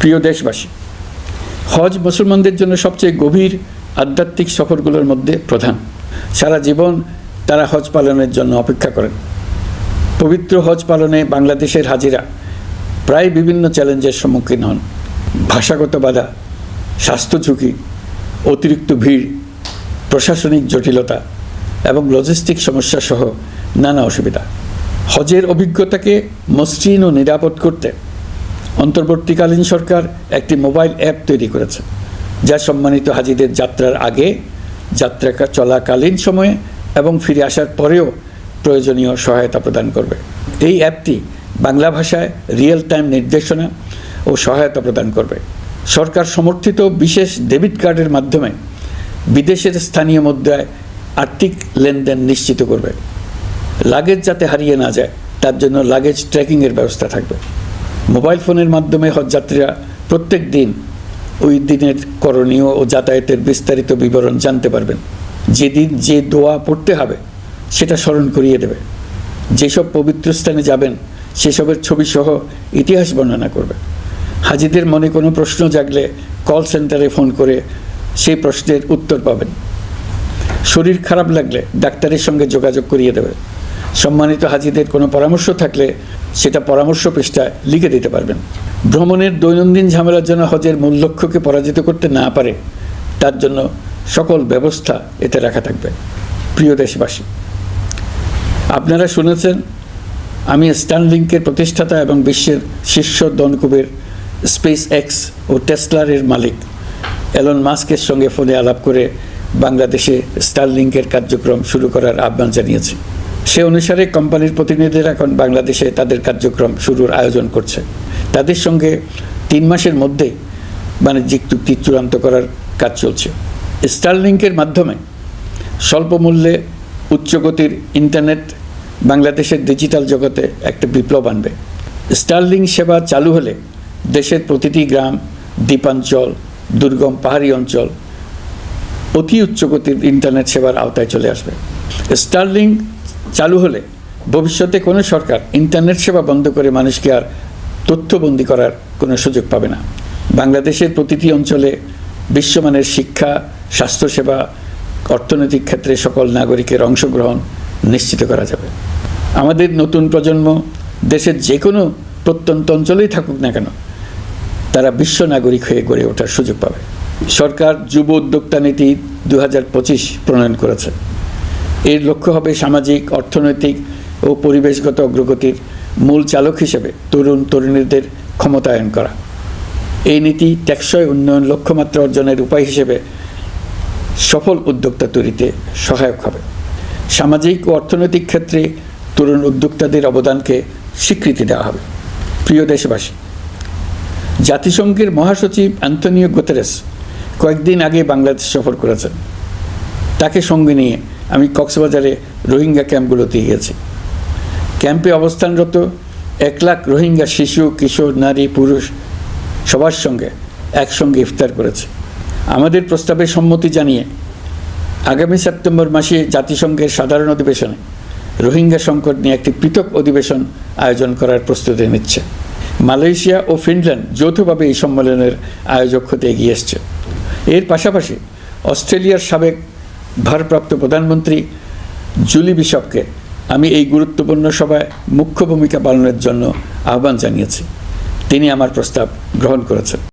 প্রিয় দেশবাসী, হজ মুসলমানদের জন্য সবচেয়ে গভীর আধ্যাত্মিক সফরগুলোর মধ্যে প্রধান। সারা জীবন তারা হজ পালনের জন্য অপেক্ষা করেন। পবিত্র হজ পালনে বাংলাদেশের হাজিরা প্রায় বিভিন্ন চ্যালেঞ্জের সম্মুখীন হন। ভাষাগত বাধা, স্বাস্থ্য ঝুঁকি, অতিরিক্ত ভিড়, প্রশাসনিক জটিলতা এবং লজিস্টিক সমস্যা সহ নানা অসুবিধা। হজের অভিজ্ঞতাকে মসৃণ ও নিরাপদ করতে অন্তর্বর্তীকালীন সরকার একটি মোবাইল অ্যাপ তৈরি করেছে, যা সম্মানিত হাজিদের যাত্রার আগে যাত্রা চলাকালীন সময়ে এবং ফিরে আসার পরেও প্রয়োজনীয় সহায়তা প্রদান করবে। এই অ্যাপটি বাংলা ভাষায় রিয়েল টাইম নির্দেশনা ও সহায়তা প্রদান করবে। সরকার সমর্থিত বিশেষ ডেবিট কার্ডের মাধ্যমে বিদেশের স্থানীয় মুদ্রায় আর্থিক লেনদেন নিশ্চিত করবে। লাগেজ যাতে হারিয়ে না যায়, তার জন্য লাগেজ ট্র্যাকিংয়ের ব্যবস্থা থাকবে। মোবাইল ফোনের মাধ্যমে হজযাত্রীরা প্রত্যেক দিন ওই দিনের করণীয় ও যাতায়াতের বিস্তারিত বিবরণ জানতে পারবেন। যেদিন যে দোয়া পড়তে হবে, সেটা স্মরণ করিয়ে দেবে। যেসব পবিত্র স্থানে যাবেন, সেসবের ছবি সহ ইতিহাস বর্ণনা করবে। হাজিদের মনে কোনো প্রশ্ন জাগলে কল সেন্টারে ফোন করে সেই প্রশ্নের উত্তর পাবেন। শরীর খারাপ লাগলে ডাক্তারের সঙ্গে যোগাযোগ করিয়ে দেবে। সম্মানিত হাজিদের কোনো পরামর্শ থাকলে সেটা পরামর্শ পৃষ্ঠায় লিখে দিতে পারবেন। ভ্রমণের দৈনন্দিন ঝামেলার জন্য হজের মূল লক্ষ্যকে পরাজিত করতে না পারে, তার জন্য সকল ব্যবস্থা এতে রাখা থাকবে। প্রিয় দেশবাসী, আপনারা শুনেছেন, আমি স্টানলিংকের প্রতিষ্ঠাতা এবং বিশ্বের শীর্ষ দনকুবের স্পেস এক্স ও টেসলারের মালিক। এলন মাস্কের সঙ্গে ফোনে আলাপ করে বাংলাদেশে স্টারলিংকের কার্যক্রম শুরু করার আহ্বান জানিয়েছি। সে অনুসারে কোম্পানির প্রতিনিধিরা এখন বাংলাদেশে তাদের কার্যক্রম শুরুর আয়োজন করছে। তাদের সঙ্গে তিন মাসের মধ্যে বাণিজ্যিক চুক্তি চূড়ান্ত করার কাজ চলছে। স্টারলিংকের মাধ্যমে স্বল্প মূল্যে উচ্চগতির ইন্টারনেট বাংলাদেশের ডিজিটাল জগতে একটা বিপ্লব আনবে। স্টারলিং সেবা চালু হলে দেশের প্রতিটি গ্রাম, দ্বীপাঞ্চল, দুর্গম পাহাড়ি অঞ্চল অতি উচ্চগতির ইন্টারনেট সেবার আওতায় চলে আসবে। স্টারলিং চালু হলে ভবিষ্যতে কোনো সরকার ইন্টারনেট সেবা বন্ধ করে মানুষকে আর তথ্যবন্দি করার কোনো সুযোগ পাবে না। বাংলাদেশের প্রতিটি অঞ্চলে বিশ্বমানের শিক্ষা, স্বাস্থ্যসেবা, অর্থনৈতিক ক্ষেত্রে সকল নাগরিকের অংশগ্রহণ নিশ্চিত করা যাবে। আমাদের নতুন প্রজন্ম দেশের যে কোনো প্রত্যন্ত অঞ্চলেই থাকুক না কেন, তারা বিশ্ব নাগরিক হয়ে গড়ে ওঠার সুযোগ পাবে। সরকার যুব উদ্যোক্তা নীতি দু হাজার পঁচিশ প্রণয়ন করেছে। এর লক্ষ্য হবে সামাজিক, অর্থনৈতিক ও পরিবেশগত অগ্রগতির মূল চালক হিসেবে তরুণ তরুণীদের ক্ষমতায়ন করা। এই নীতি টেকসই উন্নয়ন লক্ষ্যমাত্রা অর্জনের উপায় হিসেবে সফল উদ্যোক্তা তৈরিতে সহায়ক হবে। সামাজিক ও অর্থনৈতিক ক্ষেত্রে তরুণ উদ্যোক্তাদের অবদানকে স্বীকৃতি দেওয়া হবে। প্রিয় দেশবাসী, জাতিসংঘের মহাসচিব অ্যান্টনিও গুতেরেস কয়েকদিন আগে বাংলাদেশ সফর করেছেন। তাকে সঙ্গে নিয়ে আমি কক্সবাজারে রোহিঙ্গা ক্যাম্পগুলোতে গিয়েছি। ক্যাম্পে অবস্থানরত এক লাখ রোহিঙ্গা শিশু, কিশোর, নারী, পুরুষ সবার সঙ্গে একসঙ্গে ইফতার করেছে। আমাদের প্রস্তাবে সম্মতি জানিয়ে আগামী সেপ্টেম্বর মাসে জাতিসংঘের সাধারণ অধিবেশনে রোহিঙ্গা সংকট নিয়ে একটি পৃথক অধিবেশন আয়োজন করার প্রস্তুতি নিচ্ছে। মালয়েশিয়া ও ফিনল্যান্ড যৌথভাবে এই সম্মেলনের আয়োজক হতে এগিয়ে এসছে। এর পাশাপাশি অস্ট্রেলিয়ার সাবেক ভারপ্রাপ্ত প্রধানমন্ত্রী জুলি বিশপকে আমি এই গুরুত্বপূর্ণ সভায় মুখ্য ভূমিকা পালনের জন্য আহ্বান জানিয়েছি। তিনি আমার প্রস্তাব গ্রহণ করেছেন।